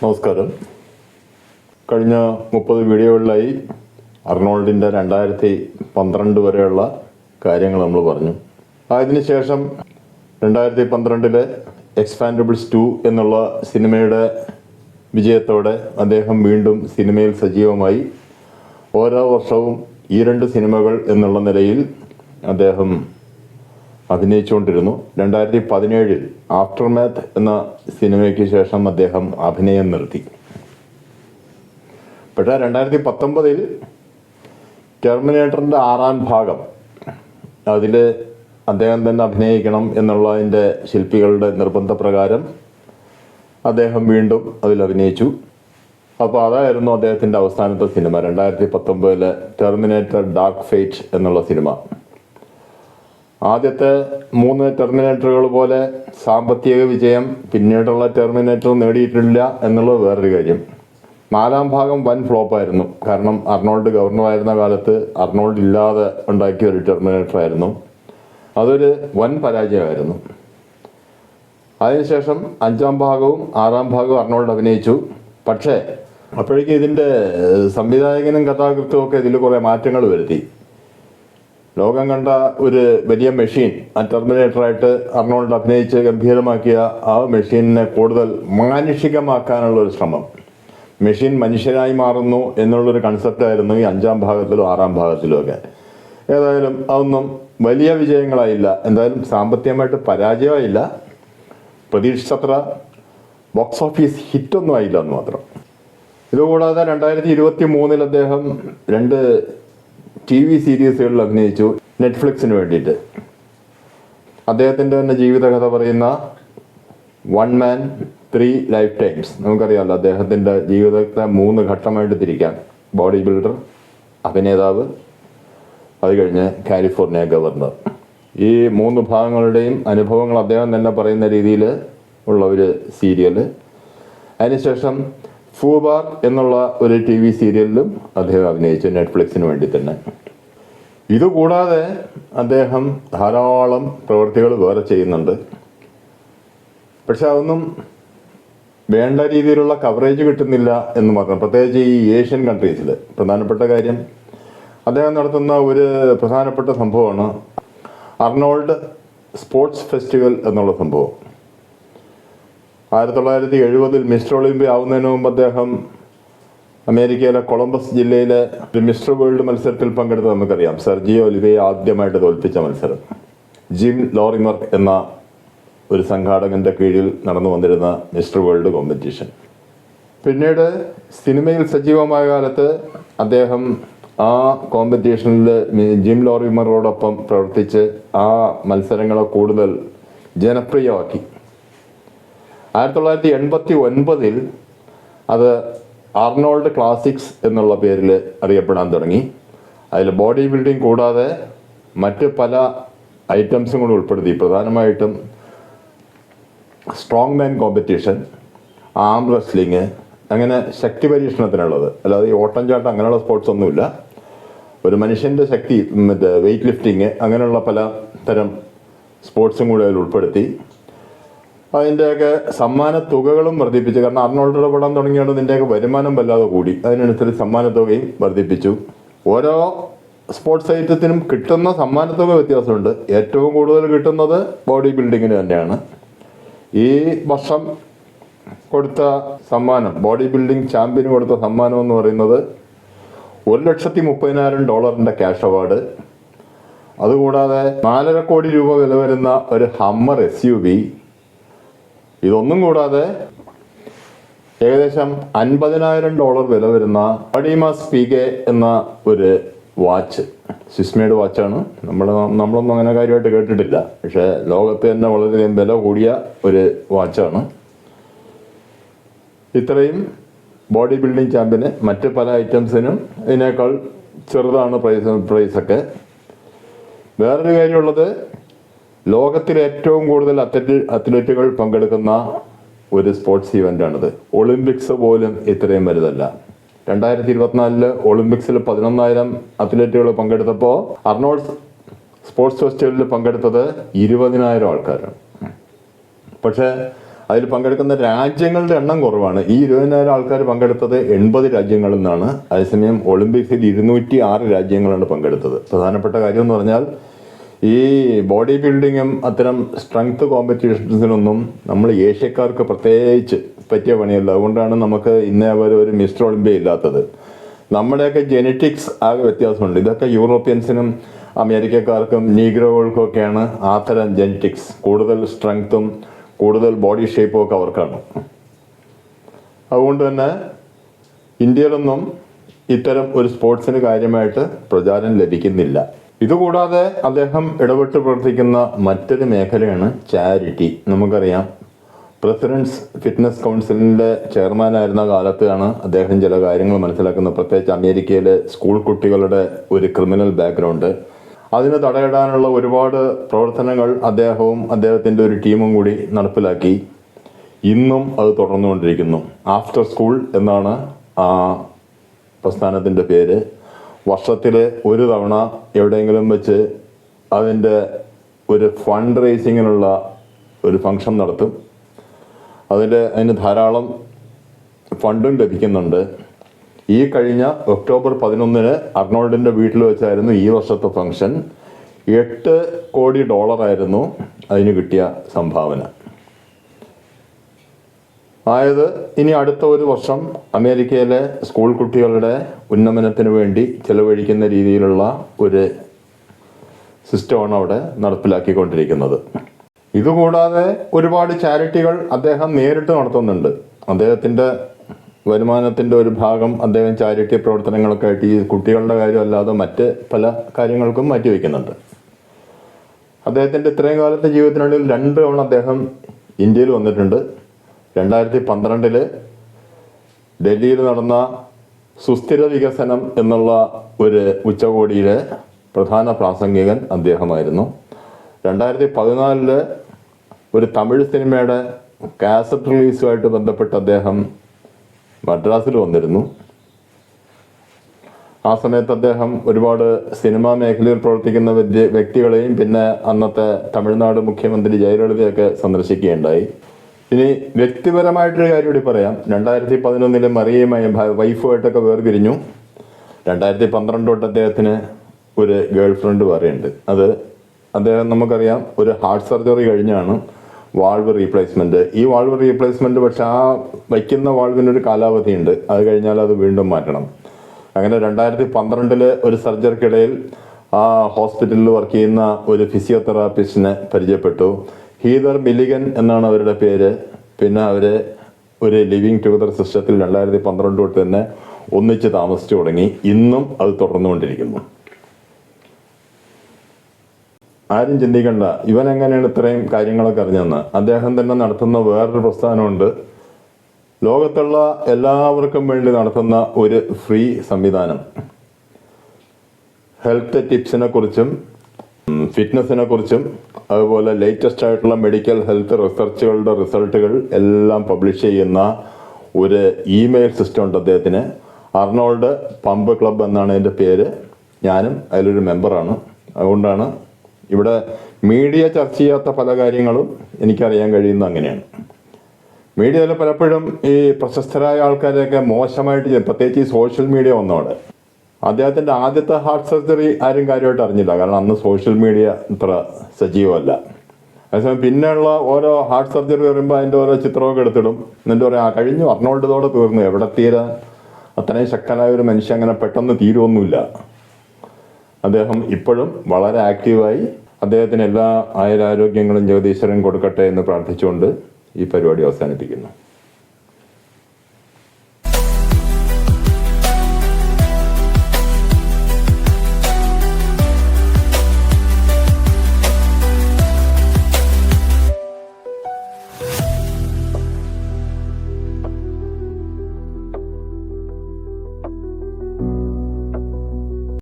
നമസ്കാരം. കഴിഞ്ഞ മുപ്പത് വീഡിയോകളിലായി അർണോൾഡിന്റെ രണ്ടായിരത്തി പന്ത്രണ്ട് വരെയുള്ള കാര്യങ്ങൾ നമ്മൾ പറഞ്ഞു. അതിനുശേഷം രണ്ടായിരത്തി പന്ത്രണ്ടിലെ എക്സ്പാൻഡബിൾസ് ടു എന്നുള്ള സിനിമയുടെ വിജയത്തോടെ അദ്ദേഹം വീണ്ടും സിനിമയിൽ സജീവമായി. ഓരോ വർഷവും ഈ രണ്ട് സിനിമകൾ എന്നുള്ള നിലയിൽ അദ്ദേഹം അഭിനയിച്ചുകൊണ്ടിരുന്നു. രണ്ടായിരത്തി പതിനേഴിൽ ആഫ്റ്റർ മാത്ത് എന്ന സിനിമയ്ക്ക് ശേഷം അദ്ദേഹം അഭിനയം നിർത്തി. പക്ഷേ രണ്ടായിരത്തി പത്തൊമ്പതിൽ ടെർമിനേറ്ററിന്റെ ആറാം ഭാഗം അതിൽ അദ്ദേഹം തന്നെ അഭിനയിക്കണം എന്നുള്ളതിന്റെ ശില്പികളുടെ നിർബന്ധപ്രകാരം അദ്ദേഹം വീണ്ടും അതിൽ അഭിനയിച്ചു. അപ്പോൾ അതായിരുന്നു അദ്ദേഹത്തിന്റെ അവസാനത്തെ സിനിമ രണ്ടായിരത്തി പത്തൊമ്പതിലെ ടെർമിനേറ്റർ ഡാർക്ക് ഫേറ്റ് എന്നുള്ള സിനിമ. ആദ്യത്തെ മൂന്ന് ടെർമിനേറ്ററുകൾ പോലെ സാമ്പത്തിക വിജയം പിന്നീടുള്ള ടെർമിനേറ്റർ നേടിയിട്ടില്ല എന്നുള്ളത് വേറൊരു കാര്യം. നാലാം ഭാഗം വൻ ഫ്ലോപ്പായിരുന്നു. കാരണം അർണോൾഡ് ഗവർണറായിരുന്ന കാലത്ത് അർണോൾഡ് ഇല്ലാതെ ഉണ്ടാക്കിയ ഒരു ടെർമിനേറ്റർ ആയിരുന്നു അതൊരു വൻ പരാജയമായിരുന്നു. അതിനുശേഷം അഞ്ചാം ഭാഗവും ആറാം ഭാഗവും അർണോൾഡ് അഭിനയിച്ചു. പക്ഷേ അപ്പോഴേക്കും ഇതിന്റെ സംവിധായകനും കഥാകൃത്തും ഒക്കെ ഇതിൽ കുറേ മാറ്റങ്ങൾ വരുത്തി. ലോകം കണ്ട ഒരു വലിയ മെഷീൻ ആ ടെർമിനേറ്ററായിട്ട് അർണോൾഡ് അഭിനയിച്ച് ഗംഭീരമാക്കിയ ആ മെഷീനിനെ കൂടുതൽ മാനുഷികമാക്കാനുള്ള ഒരു ശ്രമം. മെഷീൻ മനുഷ്യനായി മാറുന്നു എന്നുള്ളൊരു കൺസെപ്റ്റായിരുന്നു ഈ അഞ്ചാം ഭാഗത്തിലും ആറാം ഭാഗത്തിലും ഒക്കെ. ഏതായാലും അതൊന്നും വലിയ വിജയങ്ങളായില്ല. എന്തായാലും സാമ്പത്തികമായിട്ട് പരാജയമായില്ല. പ്രതീക്ഷിച്ചത്ര ബോക്സ് ഓഫീസ് ഹിറ്റൊന്നും ആയില്ല എന്ന് മാത്രം. ഇതുകൂടാതെ രണ്ടായിരത്തി ഇരുപത്തി മൂന്നിൽ അദ്ദേഹം രണ്ട് ടി വി സീരീസുകളിൽ അഭിനയിച്ചു നെറ്റ്ഫ്ലിക്സിന് വേണ്ടിയിട്ട്. അദ്ദേഹത്തിന്റെ തന്നെ ജീവിതകഥ പറയുന്ന one man three life times. നമുക്കറിയാമല്ലോ അദ്ദേഹത്തിന്റെ ജീവിതത്തെ മൂന്ന് ഘട്ടമായിട്ട് തിരിക്കാം. ബോഡി ബിൽഡർ അഭിനേതാവ് അത് കഴിഞ്ഞ് കാലിഫോർണിയ ഗവർണർ ഈ മൂന്ന് ഭാഗങ്ങളുടെയും അനുഭവങ്ങൾ അദ്ദേഹം തന്നെ പറയുന്ന രീതിയിൽ ഉള്ള ഒരു സീരിയൽ അതിനുശേഷം ഫൂബാർ എന്നുള്ള ഒരു ടി വി സീരിയലിലും അദ്ദേഹം അഭിനയിച്ചു നെറ്റ്ഫ്ലിക്സിന് വേണ്ടി തന്നെ. ഇതുകൂടാതെ അദ്ദേഹം ധാരാളം പ്രവൃത്തികൾ വേറെ ചെയ്യുന്നുണ്ട്. പക്ഷെ അതൊന്നും വേണ്ട രീതിയിലുള്ള കവറേജ് കിട്ടുന്നില്ല എന്ന് മാത്രം. പ്രത്യേകിച്ച് ഈ ഏഷ്യൻ കൺട്രീസിൽ പ്രധാനപ്പെട്ട കാര്യം അദ്ദേഹം നടത്തുന്ന ഒരു പ്രധാനപ്പെട്ട സംഭവമാണ് അർണോൾഡ് സ്പോർട്സ് ഫെസ്റ്റിവൽ എന്നുള്ള സംഭവം. ആയിരത്തി തൊള്ളായിരത്തി എഴുപതിൽ മിസ്റ്റർ ഒളിമ്പ്യ ആവുന്നതിന് മുമ്പ് അദ്ദേഹം അമേരിക്കയിലെ കൊളംബസ് ജില്ലയിലെ ഒരു മിസ്റ്റർ വേൾഡ് മത്സരത്തിൽ പങ്കെടുത്ത് നമുക്കറിയാം. സെർജിയോ ഒലിവയെ ആദ്യമായിട്ട് തോൽപ്പിച്ച മത്സരം. ജിം ലോറിമർ എന്ന ഒരു സംഘാടകന്റെ കീഴിൽ നടന്നു വന്നിരുന്ന മിസ്റ്റർ വേൾഡ് കോമ്പറ്റീഷൻ. പിന്നീട് സിനിമയിൽ സജീവമായ കാലത്ത് അദ്ദേഹം ആ കോമ്പറ്റീഷനിൽ ജിം ലോറിമറോടൊപ്പം പ്രവർത്തിച്ച് ആ മത്സരങ്ങളെ കൂടുതൽ ജനപ്രിയമാക്കി. ആയിരത്തി തൊള്ളായിരത്തി എൺപത്തി ഒൻപതിൽ അത് ആർണോൾഡ് ക്ലാസിക്സ് എന്നുള്ള പേരിൽ അറിയപ്പെടാൻ തുടങ്ങി. അതിൽ ബോഡി ബിൽഡിംഗ് കൂടാതെ മറ്റ് പല ഐറ്റംസും കൂടി ഉൾപ്പെടുത്തി. പ്രധാനമായിട്ടും strong man competition arm wrestling അങ്ങനെ ശക്തി പരീക്ഷണത്തിനുള്ളത്. അല്ലാതെ ഈ ഓട്ടം ചാട്ടം അങ്ങനെയുള്ള സ്പോർട്സ് ഒന്നുമില്ല. ഒരു മനുഷ്യന്റെ ശക്തി മറ്റേ വെയിറ്റ് ലിഫ്റ്റിങ് അങ്ങനെയുള്ള പല തരം സ്പോർട്സും കൂടി അതിൽ ഉൾപ്പെടുത്തി. അതിന്റെയൊക്കെ സമ്മാന തുകകളും വർദ്ധിപ്പിച്ചു. കാരണം അർണോൾഡ് പടം തുടങ്ങിയോണ്ട് ഇതിന്റെയൊക്കെ വരുമാനം വല്ലാതെ കൂടി. അതിനനുസരിച്ച് സമ്മാന തുകയും വർദ്ധിപ്പിച്ചു. ഓരോ സ്പോർട്സ് ഐറ്റത്തിനും കിട്ടുന്ന സമ്മാന തുക വ്യത്യാസമുണ്ട്. ഏറ്റവും കൂടുതൽ കിട്ടുന്നത് ബോഡി ബിൽഡിങ്ങിന് തന്നെയാണ്. ഈ വർഷം കൊടുത്ത സമ്മാനം ബോഡി ബിൽഡിംഗ് ചാമ്പ്യന് കൊടുത്ത സമ്മാനം എന്ന് പറയുന്നത് ഒരു ലക്ഷത്തി മുപ്പതിനായിരം ഡോളറിന്റെ ക്യാഷ് അവാർഡ്. അതുകൂടാതെ നാലര കോടി രൂപ വില വരുന്ന ഒരു ഹമ്മർ എസ് യു വി ഇതൊന്നും കൂടാതെ ഏകദേശം അൻപതിനായിരം ഡോളർ വില വരുന്ന അഡിമാസ് പി കെ എന്ന ഒരു വാച്ച് സിസ്മേഡ് വാച്ചാണ്. നമ്മൾ നമ്മളൊന്നും അങ്ങനെ കാര്യമായിട്ട് കേട്ടിട്ടില്ല. പക്ഷേ ലോകത്ത് തന്നെ വളരെയധികം വില കൂടിയ ഒരു വാച്ചാണ്. ഇത്രയും ബോഡി ബിൽഡിംഗ് ചാമ്പ്യന് മറ്റ് പല ഐറ്റംസിനും ഇതിനേക്കാൾ ചെറുതാണ് പ്രൈസ് പ്രൈസൊക്കെ. വേറൊരു കാര്യമുള്ളത് ലോകത്തിലെ ഏറ്റവും കൂടുതൽ അത്ലറ്റ് അത്ലറ്റുകൾ പങ്കെടുക്കുന്ന ഒരു സ്പോർട്സ് ഇവന്റാണിത് ഒളിമ്പിക്സ് പോലും ഇത്രയും വലുതല്ല. രണ്ടായിരത്തി ഇരുപത്തിനാലിൽ ഒളിമ്പിക്സിൽ പതിനൊന്നായിരം അത്ലറ്റുകൾ പങ്കെടുത്തപ്പോൾ അർണോൾഡ് സ്പോർട്സ് ഫെസ്റ്റിവലിൽ പങ്കെടുത്തത് ഇരുപതിനായിരം ആൾക്കാരാണ്. പക്ഷേ അതിൽ പങ്കെടുക്കുന്ന രാജ്യങ്ങളുടെ എണ്ണം കുറവാണ്. ഈ ഇരുപതിനായിരം ആൾക്കാർ പങ്കെടുത്തത് എൺപത് രാജ്യങ്ങളിൽ നിന്നാണ്. അതേസമയം ഒളിമ്പിക്സിൽ ഇരുന്നൂറ്റി ആറ് രാജ്യങ്ങളാണ് പങ്കെടുത്തത്. പ്രധാനപ്പെട്ട കാര്യം എന്ന് പറഞ്ഞാൽ ഈ ബോഡി ബിൽഡിങ്ങും അത്തരം സ്ട്രെങ്ത് കോമ്പറ്റീഷൻസിനൊന്നും നമ്മൾ ഏഷ്യക്കാർക്ക് പ്രത്യേകിച്ച് പറ്റിയ പണിയല്ല. അതുകൊണ്ടാണ് നമുക്ക് ഇന്നേ വരെ ഒരു മിസ്റ്റർ ഒളിമ്പ്യ ഇല്ലാത്തത്. നമ്മുടെയൊക്കെ ജെനറ്റിക്സ് ആകെ വ്യത്യാസമുണ്ട്. ഇതൊക്കെ യൂറോപ്യൻസിനും അമേരിക്കക്കാർക്കും നീഗ്രോകൾക്കും ഒക്കെയാണ് അത്തരം ജെനറ്റിക്സ് കൂടുതൽ സ്ട്രെങ്ത്തും കൂടുതൽ ബോഡി ഷേപ്പും ഒക്കെ അവർക്കാണ്. അതുകൊണ്ട് തന്നെ ഇന്ത്യയിലൊന്നും ഇത്തരം ഒരു സ്പോർട്സിന് കാര്യമായിട്ട് പ്രചാരം ലഭിക്കുന്നില്ല. ഇതുകൂടാതെ അദ്ദേഹം ഇടപെട്ട് പ്രവർത്തിക്കുന്ന മറ്റൊരു മേഖലയാണ് ചാരിറ്റി. നമുക്കറിയാം. പ്രസിഡൻസ് ഫിറ്റ്നസ് കൗൺസിലിന്റെ ചെയർമാനായിരുന്ന കാലത്താണ് അദ്ദേഹം ചില കാര്യങ്ങൾ മനസ്സിലാക്കുന്നത്. പ്രത്യേകിച്ച് അമേരിക്കയിലെ സ്കൂൾ കുട്ടികളുടെ ഒരു ക്രിമിനൽ ബാക്ക്ഗ്രൗണ്ട് അതിന് തടയിടാനുള്ള ഒരുപാട് പ്രവർത്തനങ്ങൾ അദ്ദേഹവും അദ്ദേഹത്തിന്റെ ഒരു ടീമും കൂടി നടപ്പിലാക്കി. ഇന്നും അത് തുടർന്നുകൊണ്ടിരിക്കുന്നു. ആഫ്റ്റർ സ്കൂൾ എന്നാണ് ആ പ്രസ്ഥാനത്തിന്റെ പേര്. വർഷത്തിൽ ഒരു തവണ എവിടെയെങ്കിലും വെച്ച് അതിന്റെ ഒരു ഫണ്ട് റേസിങ്ങിനുള്ള ഒരു ഫംഗ്ഷൻ നടത്തും. അതിൽ അതിന് ധാരാളം ഫണ്ടും ലഭിക്കുന്നുണ്ട്. ഈ കഴിഞ്ഞ ഒക്ടോബർ പതിനൊന്നിന് അർണോൾഡിന്റെ വീട്ടിൽ വെച്ചായിരുന്നു ഈ വർഷത്തെ ഫംഗ്ഷൻ എട്ട് കോടി ഡോളറായിരുന്നു അതിന് കിട്ടിയ സംഭാവന. ആയത് ഇനി അടുത്ത ഒരു വർഷം അമേരിക്കയിലെ സ്കൂൾ കുട്ടികളുടെ ഉന്നമനത്തിന് വേണ്ടി ചെലവഴിക്കുന്ന രീതിയിലുള്ള ഒരു സിസ്റ്റമാണ് അവിടെ നടപ്പിലാക്കിക്കൊണ്ടിരിക്കുന്നത്. ഇതുകൂടാതെ ഒരുപാട് ചാരിറ്റികൾ അദ്ദേഹം നേരിട്ട് നടത്തുന്നുണ്ട്. അദ്ദേഹത്തിന്റെ വരുമാനത്തിന്റെ ഒരു ഭാഗം അദ്ദേഹം ചാരിറ്റി പ്രവർത്തനങ്ങളൊക്കെ ആയിട്ട് ഈ കുട്ടികളുടെ കാര്യമല്ലാതെ മറ്റ് പല കാര്യങ്ങൾക്കും മാറ്റിവെക്കുന്നുണ്ട് അദ്ദേഹത്തിന്റെ ഇത്രയും കാലത്തെ ജീവിതത്തിനുള്ളിൽ രണ്ട് തവണ അദ്ദേഹം ഇന്ത്യയിൽ വന്നിട്ടുണ്ട്. രണ്ടായിരത്തി പന്ത്രണ്ടിൽ ഡൽഹിയിൽ നടന്ന സുസ്ഥിര വികസനം എന്നുള്ള ഒരു ഉച്ചകോടിയിലെ പ്രധാന പ്രാസംഗികൻ അദ്ദേഹമായിരുന്നു. രണ്ടായിരത്തി പതിനാലിൽ ഒരു തമിഴ് സിനിമയുടെ കാസറ്റ് റിലീസുമായിട്ട് ബന്ധപ്പെട്ട് അദ്ദേഹം മദ്രാസിൽ വന്നിരുന്നു. ആ സമയത്ത് അദ്ദേഹം ഒരുപാട് സിനിമാ മേഖലയിൽ പ്രവർത്തിക്കുന്ന വ്യക്തി- വ്യക്തികളെയും പിന്നെ അന്നത്തെ തമിഴ്നാട് മുഖ്യമന്ത്രി ജയലളിതയൊക്കെ സന്ദർശിക്കുകയുണ്ടായി. ഇനി വ്യക്തിപരമായിട്ടൊരു കാര്യം കൂടി പറയാം. രണ്ടായിരത്തി പതിനൊന്നിലെ മറിയയുമായി വൈഫുമായിട്ടൊക്കെ വേർപിരിഞ്ഞു. രണ്ടായിരത്തി പന്ത്രണ്ട് തൊട്ട് അദ്ദേഹത്തിന് ഒരു ഗേൾ ഫ്രണ്ട് പറയുന്നുണ്ട് അത് അദ്ദേഹം നമുക്കറിയാം ഒരു ഹാർട്ട് സർജറി കഴിഞ്ഞാണ് വാൾവ് റീപ്ലേസ്മെന്റ്. ഈ വാൾവ് റീപ്ലേസ്മെന്റ് പക്ഷെ ആ വയ്ക്കുന്ന വാൾവിനൊരു കാലാവധിയുണ്ട്. അത് കഴിഞ്ഞാൽ അത് വീണ്ടും മാറ്റണം. അങ്ങനെ രണ്ടായിരത്തി പന്ത്രണ്ടിൽ ഒരു സർജറിക്കിടയിൽ ആ ഹോസ്പിറ്റലിൽ വർക്ക് ചെയ്യുന്ന ഒരു ഫിസിയോതെറാപ്പിസ്റ്റിനെ പരിചയപ്പെട്ടു. ഹീദർ മില്ലിഗൻ എന്നാണ് അവരുടെ പേര്. പിന്നെ അവർ ഒരു ലിവിങ് ടുഗദർ സിസ്റ്റത്തിൽ രണ്ടായിരത്തി പന്ത്രണ്ട് തൊട്ട് തന്നെ ഒന്നിച്ച് താമസിച്ചു തുടങ്ങി. ഇന്നും അത് തുടർന്നുകൊണ്ടിരിക്കുന്നു. ആരും ചിന്തിക്കണ്ട. ഇവൻ എങ്ങനെയാണ് ഇത്രയും കാര്യങ്ങളൊക്കെ അറിഞ്ഞതെന്ന്. അദ്ദേഹം തന്നെ നടത്തുന്ന വേറൊരു പ്രസ്ഥാനമുണ്ട്. ലോകത്തുള്ള എല്ലാവർക്കും വേണ്ടി നടത്തുന്ന ഒരു ഫ്രീ സംവിധാനം. ഹെൽത്ത് ടിപ്സിനെ കുറിച്ചും ഫിറ്റ്നസിനെ കുറിച്ചും അതുപോലെ ലേറ്റസ്റ്റ് ആയിട്ടുള്ള മെഡിക്കൽ ഹെൽത്ത് റിസർച്ചുകളുടെ റിസൾട്ടുകൾ എല്ലാം പബ്ലിഷ് ചെയ്യുന്ന ഒരു ഇമെയിൽ സിസ്റ്റം ഉണ്ട് അദ്ദേഹത്തിന്. അർണോൾഡ് പമ്പ് ക്ലബ് എന്നാണ് എന്റെ പേര്. ഞാനും അതിലൊരു മെമ്പറാണ് അതുകൊണ്ടാണ് ഇവിടെ മീഡിയ ചർച്ച ചെയ്യാത്ത പല കാര്യങ്ങളും എനിക്കറിയാൻ കഴിയുന്ന അങ്ങനെയാണ്. മീഡിയയിൽ പലപ്പോഴും ഈ പ്രശസ്തരായ ആൾക്കാരെയൊക്കെ മോശമായിട്ട് പ്രത്യേകിച്ച് ഈ സോഷ്യൽ മീഡിയ വന്നോടെ അദ്ദേഹത്തിന്റെ ആദ്യത്തെ ഹാർട്ട് സർജറി ആരും കാര്യമായിട്ട് അറിഞ്ഞില്ല. കാരണം അന്ന് സോഷ്യൽ മീഡിയ ഇത്ര സജീവമല്ല. അതേസമയം പിന്നെയുള്ള ഓരോ ഹാർട്ട് സർജറി വരുമ്പോൾ അതിന്റെ ഓരോ ചിത്രമൊക്കെ എടുത്തിടും. എന്നിട്ട് പറയാം ആ കഴിഞ്ഞു അർണോൾഡ് ഇതോടെ തീർന്നു. എവിടെ തീരാൻ അത്രയും ശക്തനായ ഒരു മനുഷ്യൻ അങ്ങനെ പെട്ടെന്ന് തീരുമൊന്നുമില്ല അദ്ദേഹം ഇപ്പോഴും വളരെ ആക്റ്റീവായി അദ്ദേഹത്തിന് എല്ലാ ആയുരാരോഗ്യങ്ങളും ജഗദീശ്വരൻ കൊടുക്കട്ടെ എന്ന് പ്രാർത്ഥിച്ചുകൊണ്ട് ഈ പരിപാടി അവസാനിപ്പിക്കുന്നു.